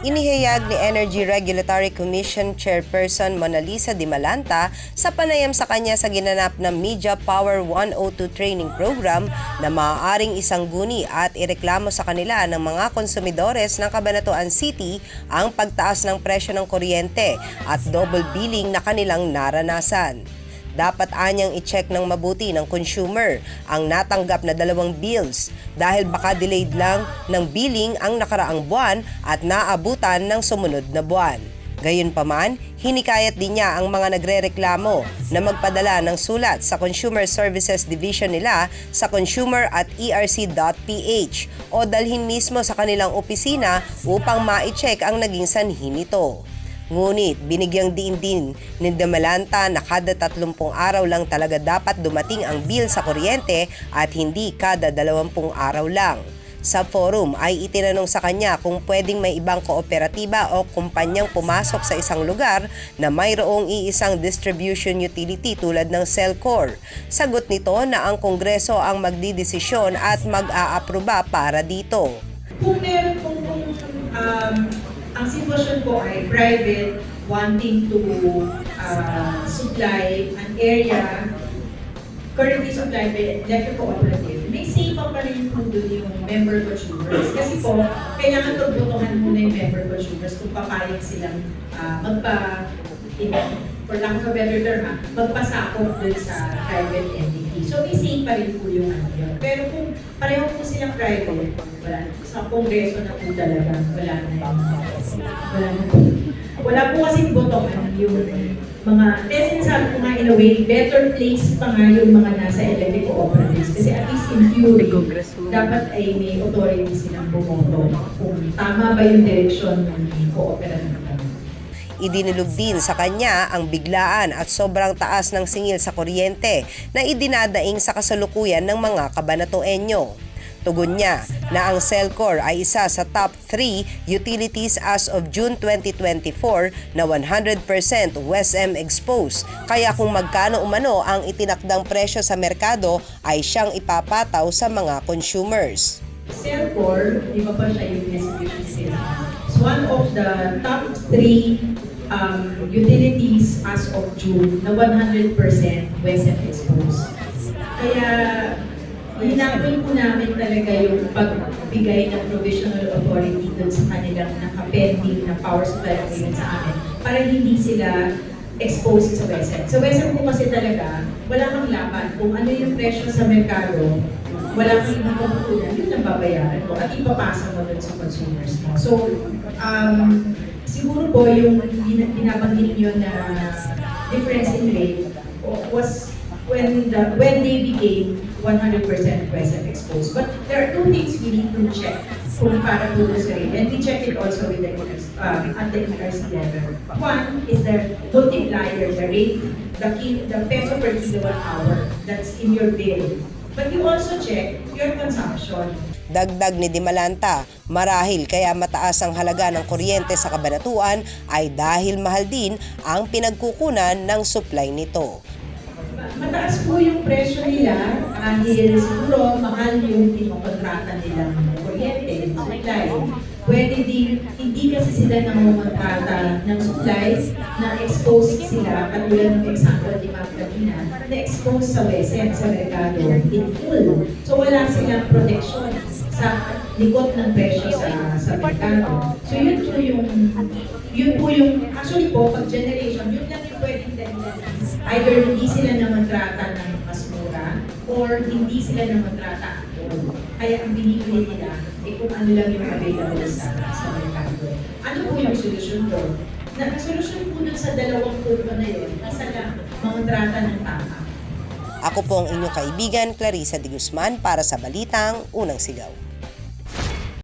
Inihayag ni Energy Regulatory Commission Chairperson Monalisa Dimalanta sa panayam sa kanya sa ginanap na Media Power 102 Training Program na maaaring isang guni at ireklamo sa kanila ng mga konsumidores ng Cabanatuan City ang pagtaas ng presyo ng kuryente at double billing na kanilang naranasan. Dapat anyang i-check ng mabuti ng consumer ang natanggap na dalawang bills dahil baka delayed lang ng billing ang nakaraang buwan at naabutan ng sumunod na buwan. Gayunpaman, hinikayat din niya ang mga nagrereklamo na magpadala ng sulat sa Consumer Services Division nila sa consumer at erc.ph o dalhin mismo sa kanilang opisina upang ma-check ang naging sanhi nito. Ngunit binigyang diin din ni Demalanta na kada 30 araw lang talaga dapat dumating ang bill sa kuryente at hindi kada 20 araw lang. Sa forum ay itinanong sa kanya kung pwedeng may ibang kooperatiba o kumpanyang pumasok sa isang lugar na mayroong iisang distribution utility tulad ng Celcor. Sagot nito na ang Kongreso ang magdidesisyon at mag-aaproba para dito. kung meron kung um, ang sitwasyon po ay private wanting to uh, supply an area currently supplied by electric cooperative, may say pa pa rin po doon yung member consumers. Kasi po, kailangan pagbotohan muna yung member consumers kung papayag silang uh, magpa, in, for lack of a better term, ha, magpasakop doon sa private entity. So may say pa rin po yung ano yun. Pero kung pareho po silang private, wala, sa kongreso na po talaga, wala na yung, wala na po. Wala po kasi botohan yung mga, kaya sinasabi ko nga in a way, better place pa nga yung mga nasa electric cooperatives. Kasi at least in theory, dapat ay may authority silang bumoto kung tama ba yung direksyon ng cooperative. Idinulog din sa kanya ang biglaan at sobrang taas ng singil sa kuryente na idinadaing sa kasalukuyan ng mga kabanatuenyo. Tugon niya na ang Celcor ay isa sa top 3 utilities as of June 2024 na 100% WESM exposed. Kaya kung magkano umano ang itinakdang presyo sa merkado ay siyang ipapataw sa mga consumers. Celcor, di ba pa siya yung system? It's one of the top three um, utilities as of June na 100% WESM exposed. Kaya hinapin po namin talaga yung pagbigay ng provisional authority dun sa kanilang nakapending na power supply agreement sa amin para hindi sila exposed sa WESM. Sa WESM po kasi talaga, wala kang laban. Kung ano yung presyo sa merkado, wala kang ibang pagkukunan, yun ang babayaran mo at ipapasa mo dun sa consumers mo. So, um, siguro po yung binabanggit nyo na difference in rate was when the when they became 100% present exposed. But there are two things we need to check kung para po sa rate. And we check it also with the uh, at the ERC level. One is the multiplier, the rate, the, ki- the peso per kilowatt hour that's in your bill. But you also check your consumption. Dagdag ni Dimalanta, marahil kaya mataas ang halaga ng kuryente sa kabanatuan ay dahil mahal din ang pinagkukunan ng supply nito. Mataas po yung presyo nila dahil siguro mahal yung pinokontrata nilang kuryente, yung supply. Pwede din, hindi kasi sila nangungontrata ng supplies na exposed sila, katulad ng example ni Ma'am kanina, na exposed sa WESM, sa merkado, in full. So wala silang protection sa likod ng presyo sa sa merkado. So yun po yung yun po yung actually po pag generation yun lang yung pwedeng dahilan. Either hindi sila namantrata ng mas mura or hindi sila namantrata at all. Kaya ang binibili nila eh kung ano lang yung available sa sa merkado. Ano po yung solusyon doon? Na solusyon po dun sa dalawang punto na yun, isa lang, mangontrata ng tama. Ako po ang inyong kaibigan, Clarissa de Guzman, para sa Balitang Unang Sigaw.